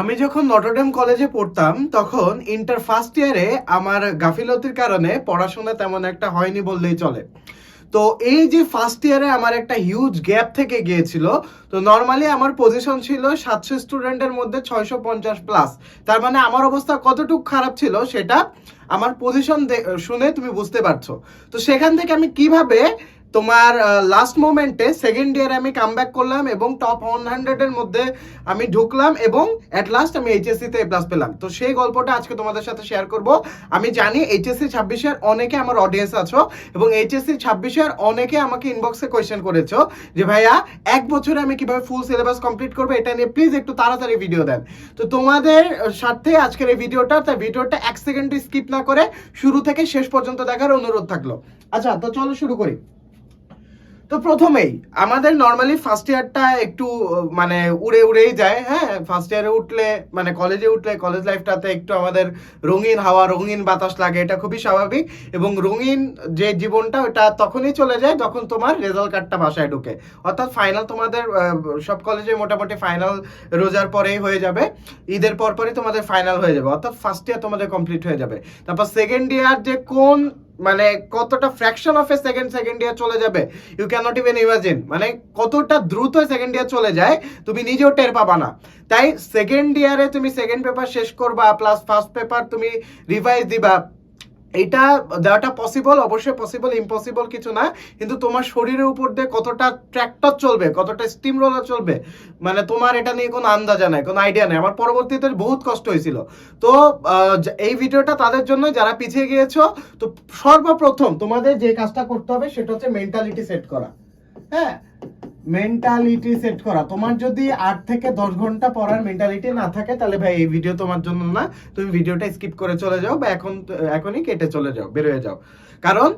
আমি যখন নটরডেম কলেজে পড়তাম, তখন ইন্টার ফার্স্ট ইয়ারে আমার গাফিলতির কারণে পড়াশোনা তেমন একটা হয়নি বললেই চলে। তো এই যে ফার্স্ট ইয়ারে আমার একটা হিউজ গ্যাপ থেকে গিয়েছিল, তো নর্মালি আমার পজিশন ছিল সাতশো স্টুডেন্টের মধ্যে ছয়শো পঞ্চাশ প্লাস তার মানে আমার অবস্থা কতটুকু খারাপ ছিল সেটা আমার পজিশন শুনে তুমি বুঝতে পারছ। তো সেখান থেকে আমি কীভাবে তোমার লাস্ট মোমেন্টে সেকেন্ড ইয়ারে আমি কাম করলাম এবং টপ ওয়ান হান্ড্রেডের মধ্যে আমি ঢুকলাম এবং অ্যাট লাস্ট আমি এইচএসসিতে এ প্লাস পেলাম। তো সেই গল্পটা আজকে তোমাদের সাথে শেয়ার করব। আমি জানি এইচএসসি ছাব্বিশের অনেকে আমার অডিয়েন্স আছো এবং এইচএসসি ছাব্বিশের অনেকে আমাকে ইনবক্সে কোয়েশ্চেন করেছ যে, ভাইয়া, এক বছরে আমি কীভাবে ফুল সিলেবাস কমপ্লিট করব এটা নিয়ে প্লিজ একটু তাড়াতাড়ি ভিডিও দেন। তো তোমাদের স্বার্থে আজকের এই ভিডিওটা তাই ভিডিওটা এক সেকেন্ড স্কিপ না করে শুরু থেকে শেষ পর্যন্ত দেখার অনুরোধ থাকল। আচ্ছা তো চলো শুরু করি। তো প্রথমেই আমাদের নর্মালি ফার্স্ট ইয়ারটা একটু মানে উড়ে উড়েই যায় হ্যাঁ? ফার্স্ট ইয়ারে উঠলে মানে কলেজে উঠলে কলেজ লাইফটাতে একটু আমাদের রঙিন হাওয়া, রঙিন বাতাস লাগে, এটা খুবই স্বাভাবিক। এবং রঙিন যে জীবনটা, ওটা তখনই চলে যায় যখন তোমার রেজাল্ট কার্ডটা বাসায় ঢুকে। অর্থাৎ ফাইনাল তোমাদের সব কলেজে মোটামুটি ফাইনাল রোজার পরেই হয়ে যাবে। ঈদের পর পরই তোমাদের ফাইনাল হয়ে যাবে। অর্থাৎ ফার্স্ট ইয়ার তোমাদের কমপ্লিট হয়ে যাবে। তারপর সেকেন্ড ইয়ার যে কোন মানে কতটা fraction of a second second year চলে যাবে? You can not even imagine মানে কতটা দ্রুত সেকেন্ড ইয়ার চলে যায়, তুমি নিজেও টের পাবা না। তাই সেকেন্ড ইয়ারে তুমি সেকেন্ড পেপার শেষ করবা প্লাস ফার্স্ট পেপার তুমি রিভাইজ দিবা। এটা দেওয়াটা পসিবল অবশ্যই পসিবল ইম্পসিবল কিছু না। কিন্তু তোমার শরীরের উপর দিয়ে কতটা ট্র্যাক্টর চলবে, কতটা স্টিম রোলার চলবে মানে তোমার এটা নিয়ে কোনো আন্দাজা নাই, কোনো আইডিয়া নেই। আমার পরবর্তীতে বহুত কষ্ট হয়েছিল। তো এই ভিডিওটা তাদের জন্য যারা পিছিয়ে গিয়েছো, তো সর্বপ্রথম তোমাদের যে কাজটা করতে হবে, সেটা হচ্ছে মেন্টালিটি সেট করা। হ্যাঁ? মেন্টালিটি সেট করা। তোমার যদি আট থেকে দশ ঘণ্টা পড়ার মেন্টালিটি না থাকে, তাহলে ভাই এই ভিডিও তোমার জন্য না। তুমি ভিডিওটা স্কিপ করে চলে যাও বা এখন, এখনই কেটে চলে যাও বের হয়ে যাও। কারণ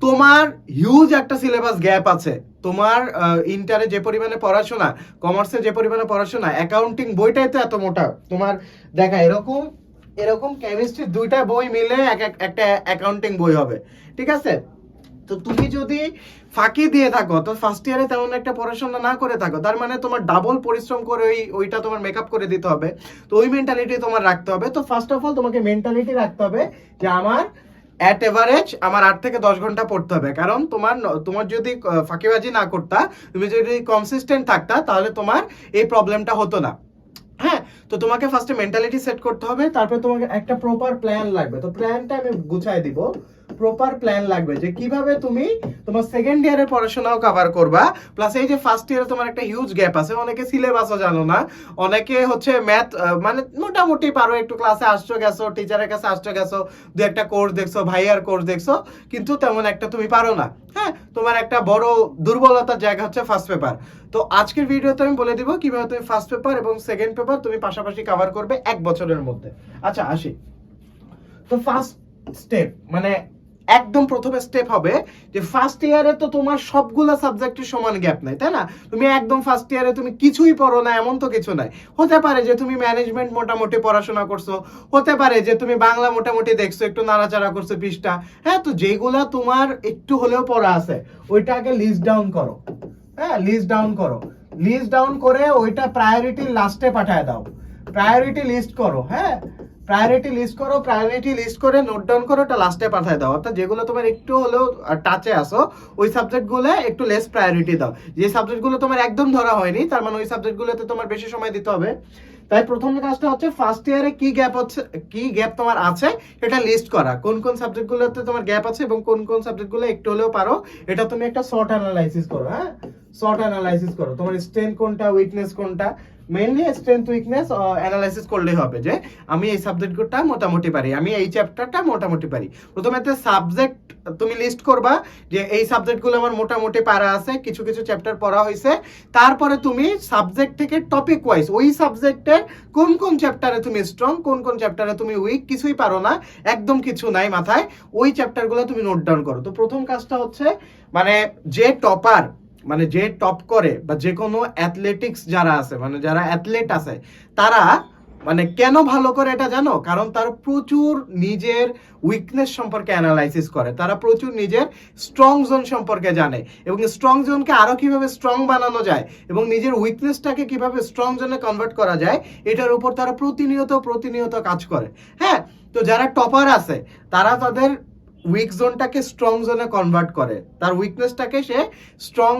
তোমার হিউজ একটা সিলেবাস গ্যাপ আছে। তোমার ইন্টারে যে পরিমাণে পড়াশোনা কমার্সে যে পরিমাণে পড়াশোনা অ্যাকাউন্টিং বইটাই তো এত মোটা। তোমার, দেখা, এরকম এরকম কেমিস্ট্রির দুইটা বই মিলে এক- একটা অ্যাকাউন্টিং বই হবে। ঠিক আছে? তো তুমি যদি ফাঁকি দিয়ে থাকো, তো ফার্স্ট ইয়ারে তেমন একটা পড়াশোনা না করে থাকো, তার মানে তোমার ডাবল পরিশ্রম করে ওই, ওইটা তোমার মেকআপ করে দিতে হবে। তো ওই মেন্টালিটি তোমার রাখতে হবে। তো ফার্স্ট অফ অল তোমাকে মেন্টালিটি রাখতে হবে যে আমার অ্যাট এভারেজ আমার আট থেকে দশ ঘণ্টা পড়তে হবে। কারণ তোমার তোমার যদি ফাঁকিবাজি না করতা, তুমি যদি কনসিস্টেন্ট থাকতা, তাহলে তোমার এই প্রবলেমটা হতো না। হ্যাঁ তো তোমাকে ফার্স্টে মেন্টালিটি সেট করতে হবে। তারপরে তোমাকে একটা প্রপার প্ল্যান লাগবে। তো প্ল্যানটা আমি গুছাই দিব। প্রপার প্ল্যান লাগবে যে কীভাবে তুমি তোমার সেকেন্ড ইয়ারের পড়াশোনাও কভার করবা প্লাস এই যে ফার্স্ট ইয়ারে তোমার একটা হিউজ গ্যাপ আছে, অনেকে সিলেবাসও জানো না, অনেকে হচ্ছে ম্যাথ মানে মোটামুটি পারো, একটু ক্লাসে আসছো গেছো টিচারের কাছে আসছো গেছো, দু একটা কোর্স দেখছ, ভাইয়ার কোর্স দেখছ, কিন্তু তেমন একটা তুমি পারো না। হ্যাঁ তোমার একটা বড় দুর্বলতার জায়গা হচ্ছে ফার্স্ট পেপার তো আজকের ভিডিওতে আমি বলে দিব কীভাবে তুমি ফার্স্ট পেপার এবং সেকেন্ড পেপার তুমি পাশাপাশি কভার করবে এক বছরের মধ্যে। আচ্ছা আসি। তো ফার্স্ট স্টেপ মানে একদম প্রথমে স্টেপ হবে যে ফার্স্ট ইয়ারে তো তোমার সবগুলা সাবজেক্টের সমান গ্যাপ নাই, তাই না? তুমি একদম ফার্স্ট ইয়ারে তুমি কিছুই পড়ো না, এমন তো কিছু নাই। হতে পারে যে তুমি ম্যানেজমেন্ট মোটামুটি পড়াশোনা করছ, হতে পারে যে তুমি বাংলা মোটামুটি দেখছ, একটু নাড়াচাড়া করছ পৃষ্ঠা। হ্যাঁ তো যেগুলা তোমার একটু হলেও পড়া আছে ওইটা আগে লিস্ট ডাউন করো। হ্যাঁ লিস্ট ডাউন করো। লিস্ট ডাউন করে ওইটা প্রায়োরিটি লাস্টে পাঠায় দাও। প্রায়োরিটি লিস্ট করো হ্যাঁ? প্রায়োরিটি লিস্ট করো প্রায়োরিটি লিস্ট করে নোট ডাউন করো ওটা লাস্টে পাঠায় দাও। অর্থাৎ যেগুলো তোমার একটু হলেও টাচে আসো, ওই সাবজেক্টগুলো একটু লেস প্রায়োরিটি দাও। যে সাবজেক্টগুলো তোমার একদম ধরা হয়নি, তার মানে ওই সাবজেক্টগুলোতে তোমার বেশি সময় দিতে হবে। তাই প্রথম কাজটা হচ্ছে ফার্স্ট ইয়ারে কি গ্যাপ হচ্ছে, কি গ্যাপ তোমার আছে এটা লিস্ট করা। কোন কোন সাবজেক্টগুলোতে তোমার গ্যাপ আছে এবং কোন কোন সাবজেক্টগুলো একটু হলেও পারো, এটা তুমি একটা শর্ট অ্যানালাইসিস করো হ্যাঁ? শর্ট অ্যানালাইসিস করো। তোমার স্ট্রেংথ কোনটা উইকনেস কোনটা মেইনলি স্ট্রেংথ উইকনেস অ্যানালাইসিস করলেই হবে যে আমি এই সাবজেক্টটা মোটামুটি পারি, আমি এই চ্যাপ্টারটা মোটামুটি পারি। প্রথমে সাবজেক্ট তুমি লিস্ট করবা যে এই সাবজেক্টগুলো আমার মোটামুটি পারা আছে, কিছু কিছু চ্যাপ্টার পড়া হয়েছে তারপরে তুমি সাবজেক্ট থেকে টপিক ওয়াইজ ওই সাবজেক্টের কোন কোন চ্যাপ্টারে তুমি স্ট্রং কোন কোন চ্যাপ্টারে তুমি উইক কিছুই পারো না, একদম কিছু নাই মাথায়, ওই চ্যাপ্টারগুলো তুমি নোট ডাউন করো। তো প্রথম কাজটা হচ্ছে মানে যে টপার মানে যে টপ করে বা যে কোনো অ্যাথলেটিক্স যারা আছে মানে যারা অ্যাথলেট আছে, তারা মানে কেন ভালো করে এটা জানো? কারণ তারা প্রচুর নিজের উইকনেস সম্পর্কে অ্যানালাইসিস করে। তারা প্রচুর নিজের স্ট্রং জোন সম্পর্কে জানে এবং স্ট্রং জোনকে আরও কীভাবে স্ট্রং বানানো যায় এবং নিজের উইকনেসটাকে কীভাবে স্ট্রং জোনে কনভার্ট করা যায়, এটার উপর তারা প্রতিনিয়ত প্রতিনিয়ত কাজ করে। হ্যাঁ? তো যারা টপার আছে, তারা তাদের উইক জোনটাকে স্ট্রং জোনে কনভার্ট করে। তার উইকনেসটাকে সে স্ট্রং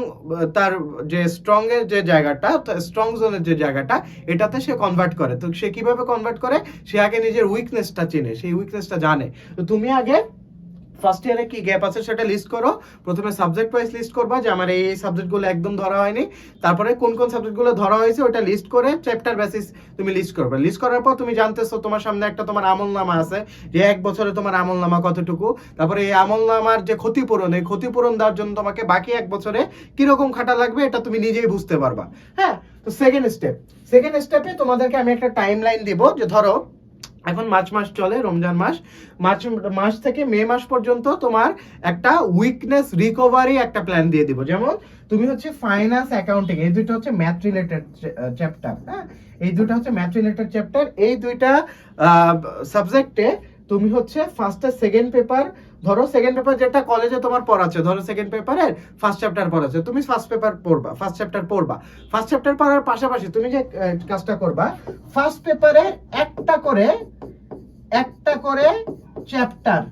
তার যে স্ট্রং এর যে জায়গাটা স্ট্রং জোনের যে জায়গাটা, এটাতে সে কনভার্ট করে। তো সে কীভাবে কনভার্ট করে? সে আগে নিজের উইকনেসটা চেনে, সেই উইকনেসটা জানে। তো তুমি আগে ফার্স্ট ইয়ারে কি গ্যাপ আছে সেটা লিস্ট করো। প্রথমে সাবজেক্ট ওয়াইজ লিস্ট করবা যে আমার এই সাবজেক্টগুলো একদম ধরা হয়নি। তারপরে কোন কোন সাবজেক্টগুলো ধরা হয়েছে ওটা লিস্ট করে চ্যাপ্টার বেসিস তুমি লিস্ট করবে। লিস্ট করার পর তুমি জানতেছো তোমার সামনে একটা তোমার আমল নামা আছে যে এক বছরে তোমার আমলনামা কতটুকু। তারপরে এই আমলনামার যে ক্ষতিপূরণ, এই ক্ষতিপূরণ দেওয়ার জন্য তোমাকে বাকি এক বছরে কীরকম খাটা লাগবে এটা তুমি নিজেই বুঝতে পারবা। হ্যাঁ? তো সেকেন্ড স্টেপ সেকেন্ড স্টেপে তোমাদেরকে আমি একটা টাইম লাইন দিব যে ধরো এখন মার্চ মাস চলে, রমজান মাস। মার্চ মাস থেকে মে মাস পর্যন্ত তোমার একটা উইকনেস রিকভারি একটা প্ল্যান দিয়ে দিব। যেমন তুমি হচ্ছে ফাইন্যান্স অ্যাকাউন্টিং এই দুইটা হচ্ছে ম্যাথ রিলেটেড চ্যাপ্টার হ্যাঁ? এই দুইটা হচ্ছে ম্যাথ রিলেটেড চ্যাপ্টার এই দুইটা সাবজেক্টে তুমি হচ্ছে ফার্স্ট সেকেন্ড পেপার ধরো সেকেন্ড পেপার যেটা কলেজে তোমার পড়াচ্ছে ধরো সেকেন্ড পেপারের ফার্স্ট চ্যাপ্টার পড়াচ্ছে তুমি ফার্স্ট পেপার পড়বা ফার্স্ট চ্যাপ্টার পড়বা। ফার্স্ট চ্যাপ্টার পড়ার পাশাপাশি তুমি যে কাজটা করবা ফার্স্ট পেপারে একটা করে একটা করে চ্যাপ্টার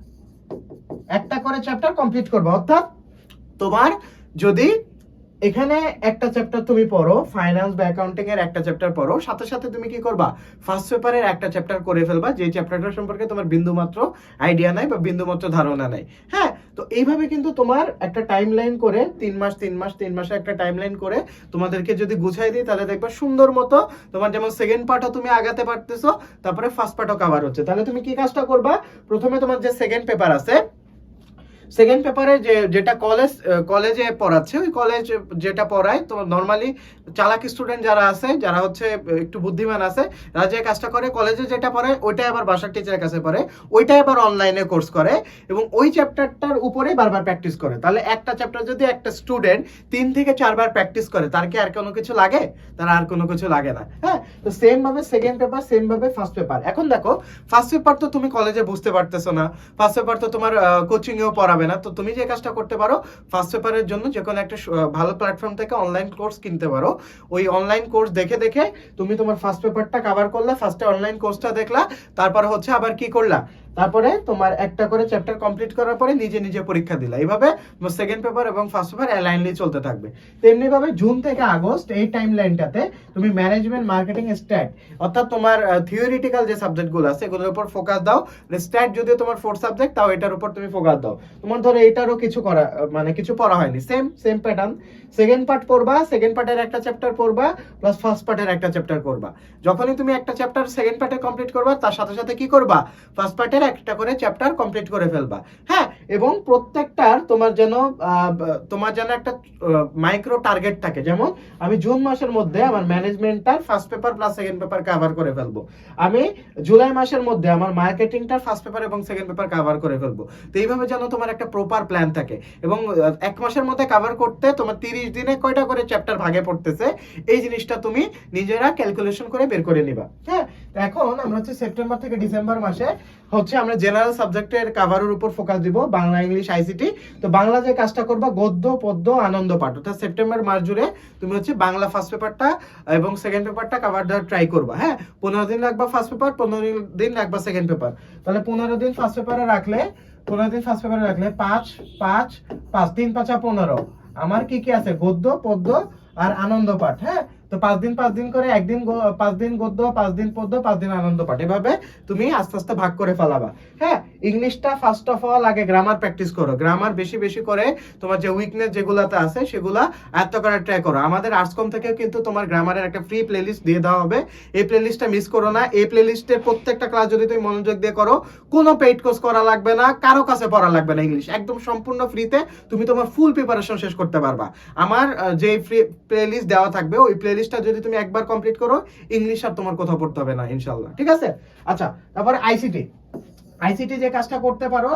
একটা করে চ্যাপ্টার কমপ্লিট করবা। অর্থাৎ তোমার যদি এখানে একটা চ্যাপ্টার তুমি পড়ো ফাইন্যান্স বা অ্যাকাউন্টিং এর একটা চ্যাপ্টার পড়ো, সাথে সাথে তুমি কি করবা? ফার্স্ট পেপারের একটা চ্যাপ্টার করে ফেলবা, যে চ্যাপ্টারটা সম্পর্কে তোমার বিন্দুমাত্র আইডিয়া নাই বা বিন্দুমাত্র ধারণা নাই। হ্যাঁ তো এইভাবে কিন্তু তোমার একটা টাইম লাইন করে, তিন মাস তিন মাস, তিন মাসে একটা টাইম লাইন করে তোমাদেরকে যদি গুছাই দিই, তাহলে দেখবা সুন্দর মতো তোমার যেমন সেকেন্ড পার্টও তুমি আগাতে পারতেছো, তারপরে ফার্স্ট পার্টও কভার হচ্ছে। তাহলে তুমি কি কাজটা করবা? প্রথমে তোমার যে সেকেন্ড পেপার আছে সেকেন্ড পেপারে যে, যেটা কলেজ কলেজে পড়াচ্ছে, ওই কলেজ যেটা পড়ায়, তো নর্মালি চালাক স্টুডেন্ট যারা আছে, যারা হচ্ছে একটু বুদ্ধিমান আছে, তারা যে কাজটা করে কলেজে যেটা পড়ায়, ওইটাই আবার বাসার টিচারের কাছে পড়ে, ওইটাই আবার অনলাইনে কোর্স করে এবং ওই চ্যাপ্টারটার উপরে বারবার প্র্যাকটিস করে। তাহলে একটা চ্যাপ্টার যদি একটা স্টুডেন্ট তিন থেকে চারবার প্র্যাকটিস করে, তার কি আর কোনো কিছু লাগে? তার আর কোনো কিছু লাগে না হ্যাঁ? তো সেম ভাবে সেকেন্ড পেপার সেম ভাবে ফার্স্ট পেপার এখন দেখো ফার্স্ট পেপার তো তুমি কলেজে বুঝতে পারতেছো না। ফার্স্ট পেপার তো তোমার কোচিং এও পড়াবে না। তো তুমি যে কাজটা করতে পারো ফার্স্ট পেপারের জন্য যে কোনো একটা ভালো প্ল্যাটফর্ম থেকে অনলাইন কোর্স কিনতে পারো। ওই অনলাইন কোর্স দেখে দেখে তুমি তোমার ফার্স্ট পেপারটা কাভার করলে ফার্স্টে অনলাইন কোর্সটা দেখলা, তারপর হচ্ছে আবার কি করলা? তারপরে তোমার একটা করে চ্যাপ্টার কমপ্লিট করার পরে নিজে নিজে পরীক্ষা দিলা। এইভাবে সেকেন্ড পেপার এবং ফার্স্ট পেপার অ্যালাইনলি চলতে থাকবে। তেমনি ভাবে জুন থেকে আগস্ট এই টাইম লাইনটাতে তুমি ম্যানেজমেন্ট মার্কেটিং স্ট্যাট অর্থাৎ তোমার থিওরিটিক্যাল যে সাবজেক্টগুলো আছে, এগুলোর উপর ফোকাস দাও। স্ট্যাট যদিও তোমার ফোর্থ সাবজেক্ট তাও এটার উপর তুমি ফোকাস দাও। তোমার ধরো এটারও কিছু করা মানে কিছু পড়া হয়নি। Same same pattern second part পড়বা সেকেন্ড পার্টের একটা চ্যাপ্টার পড়বা প্লাস ফার্স্ট পার্টের একটা চ্যাপ্টার করবা যখনই তুমি একটা চ্যাপ্টার সেকেন্ড পার্টে কমপ্লিট করবা, তার সাথে সাথে কি করবা? ফার্স্ট পার্টের একটা করে চ্যাপ্টার কমপ্লিট করে ফেলবা। হ্যাঁ এবং প্রত্যেকটার তোমার যেন তোমার যেন একটা মাইক্রো টার্গেট থাকে। যেমন, আমি জুন মাসের মধ্যে আমার ম্যানেজমেন্টটার first paper plus second paper cover করে ফেলব। আমি জুলাই মাসের মধ্যে আমার মার্কেটিংটার ফার্স্ট পেপার এবং সেকেন্ড পেপার কভার করে ফেলব। তো এইভাবে যেন তোমার একটা প্রপার প্ল্যান থাকে। এবং এক মাসের মধ্যে কভার করতে তোমার তিরিশ দিনে কয়টা করে চ্যাপ্টার ভাগে পড়তেছে, এই জিনিসটা তুমি নিজেরা ক্যালকুলেশন করে বের করে নিবা। হ্যাঁ এখন আমরা হচ্ছে সেপ্টেম্বর থেকে ডিসেম্বর মাসে হচ্ছে আমরা জেনারেল সাবজেক্টের কাভারের উপর ফোকাস দিব বাংলা ইংলিশ আইসিটি তো বাংলা যে কাজটা করবা, গদ্য, পদ্য, আনন্দ পাঠ, অর্থাৎ সেপ্টেম্বর মাস জুড়ে তুমি হচ্ছে বাংলা ফার্স্ট পেপারটা এবং সেকেন্ড পেপারটা কাভার দেওয়ার ট্রাই করবা হ্যাঁ? পনেরো দিন রাখবা ফার্স্ট পেপার পনেরো দিন রাখবা সেকেন্ড পেপার তাহলে পনেরো দিন ফার্স্ট পেপারে রাখলে, পনেরো দিন ফার্স্ট পেপারে রাখলে পাঁচ পাঁচ পাঁচ, তিন, পাঁচা পনেরো। আমার কি কি আছে? গদ্য, পদ্য আর আনন্দ পাঠ হ্যাঁ? তো পাঁচ দিন পাঁচ দিন করে একদিন পাঁচ দিন গদ্য, পাঁচ দিন পদ্য, পাঁচ দিন আনন্দ পাঠ। এভাবে তুমি আস্তে আস্তে ভাগ করে ফেলাবা। হ্যাঁ ইংলিশটা ফার্স্ট অফ অল আগে গ্রামার প্র্যাকটিস করো। গ্রামার বেশি বেশি করে তোমার যে উইকনেস যেগুলাতে আছে সেগুলা আয়ত্ত করার ট্রাই করো। আমাদের আর্টস কম থেকে কিন্তু তোমার গ্রামারের একটা ফ্রি প্লেলিস্ট দিয়ে দেওয়া হবে। এই প্লেলিস্টটা মিস করো না। এই প্লেলিস্টের প্রত্যেকটা ক্লাস যদি তুমি মনোযোগ দিয়ে করো, কোনো পেইড কোর্স করা লাগবে না, কারও কাছে পড়া লাগবে না ইংলিশ একদম সম্পূর্ণ ফ্রিতে তুমি তোমার ফুল প্রিপারেশন শেষ করতে পারবা। আমার যে ফ্রি প্লেলিস্ট দেওয়া থাকবে, ওই প্লেলিস্টটা যদি তুমি একবার কমপ্লিট করো ইংলিশ আর তোমার কোথাও পড়তে হবে না ইনশাল্লাহ ঠিক আছে? আচ্ছা তারপর আইসিটি আইসিটি যে কাজটা করতে পারো,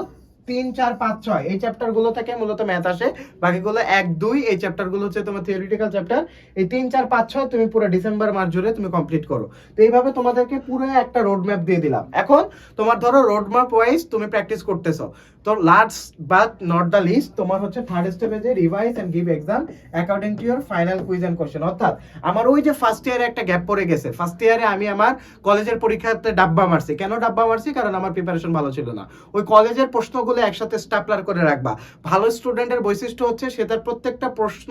তিন, চার, পাঁচ, ছয়, এই চ্যাপ্টারগুলো থেকে মূলত ম্যাথ আসে। বাকিগুলো এক, দুই, এই হচ্ছে তোমার থিওরিটিক্যাল চ্যাপ্টার এই তিন, চার, পাঁচ, ছয় তুমি পুরো ডিসেম্বর মাস জুড়ে তুমি কমপ্লিট করো। তো এইভাবে তোমাদেরকে পুরো একটা রোড ম্যাপ দিয়ে দিলাম। এখন তোমার ধরো রোড ম্যাপ ওয়াইজ তুমি প্র্যাকটিস করতেছো। তো last but not the least তোমার হচ্ছে থার্ড স্টেপে যে revise and give exam according to your final quiz and question অর্থাৎ আমার ওই যে ফার্স্ট ইয়ারে একটা গ্যাপ পড়ে গেছে। ফার্স্ট ইয়ারে আমি আমার কলেজের পরীক্ষাতে ডাব্বা মারছি। কেন ডাব্বা মারছি? কারণ আমার প্রিপারেশন ভালো ছিল না। ওই কলেজের প্রশ্নগুলো একসাথে স্টাপলার করে রাখবা। ভালো স্টুডেন্টের বৈশিষ্ট্য হচ্ছে সে তার প্রত্যেকটা প্রশ্ন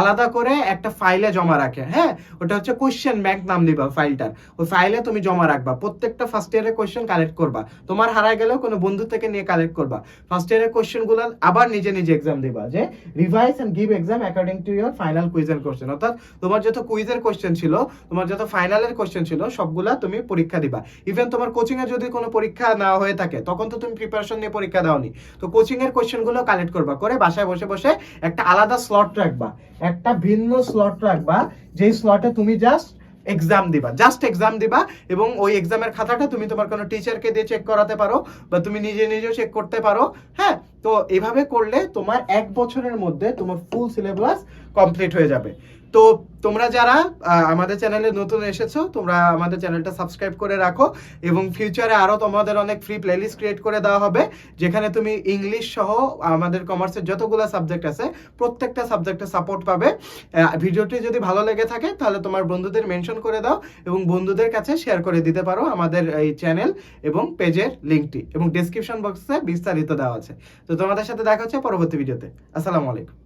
আলাদা করে একটা ফাইলে জমা রাখে। হ্যাঁ? ওটা হচ্ছে কোশ্চেন ব্যাংক নাম দিবা ফাইলটার ওই ফাইলে তুমি জমা রাখবা। প্রত্যেকটা ফার্স্ট ইয়ারের কোশ্চেন কালেক্ট করবা। তোমার হারায় গেলেও কোনো বন্ধু থেকে নিয়ে কালেক্ট করবা। ফার্স্ট ইয়ারের কোশ্চেনগুলো আবার নিজে নিজে এক্সাম দিবা, যে revise and give exam according to your final quiz and question অর্থাৎ তোমার যত কুইজের কোশ্চেন ছিল, তোমার যত ফাইনালের কোশ্চেন ছিল, সবগুলা তুমি পরীক্ষা দিবা। ইভেন তোমার কোচিং এ যদি কোনো পরীক্ষা না হয়ে থাকে, তখন তো তুমি প্রিপারেশন নিয়ে পরীক্ষা দাওনি। তো কোচিং এর কোশ্চেনগুলো কালেক্ট করবা, করে বাসায় বসে বসে একটা আলাদা স্লট রাখবা। একটা ভিন্ন স্লট রাখবা, যেই স্লটে তুমি জাস্ট এক্সাম দিবা। জাস্ট এক্সাম দিবা এবং ওই এক্সামের খাতাটা তুমি তোমার কোনো টিচারকে দিয়ে চেক করাতে পারো বা তুমি নিজে নিজেও চেক করতে পারো হ্যাঁ? তো এভাবে করলে তোমার এক বছরের মধ্যে তোমার ফুল সিলেবাস কমপ্লিট হয়ে যাবে। তো তোমরা যারা আমাদের চ্যানেলে নতুন এসেছ, তোমরা আমাদের চ্যানেলটা সাবস্ক্রাইব করে রাখো এবং ফিউচারে আরও তোমাদের অনেক ফ্রি প্লেলিস্ট ক্রিয়েট করে দেওয়া হবে, যেখানে তুমি ইংলিশ সহ আমাদের কমার্সের যতগুলো সাবজেক্ট আছে, প্রত্যেকটা সাবজেক্টে সাপোর্ট পাবে। ভিডিওটি যদি ভালো লেগে থাকে, তাহলে তোমার বন্ধুদের মেনশন করে দাও এবং বন্ধুদের কাছে শেয়ার করে দিতে পারো আমাদের এই চ্যানেল এবং পেজের লিঙ্কটি এবং ডেসক্রিপশন বক্সে বিস্তারিত দেওয়া আছে। তো তোমাদের সাথে দেখা হচ্ছে পরবর্তী ভিডিওতে আসসালামু আলাইকুম।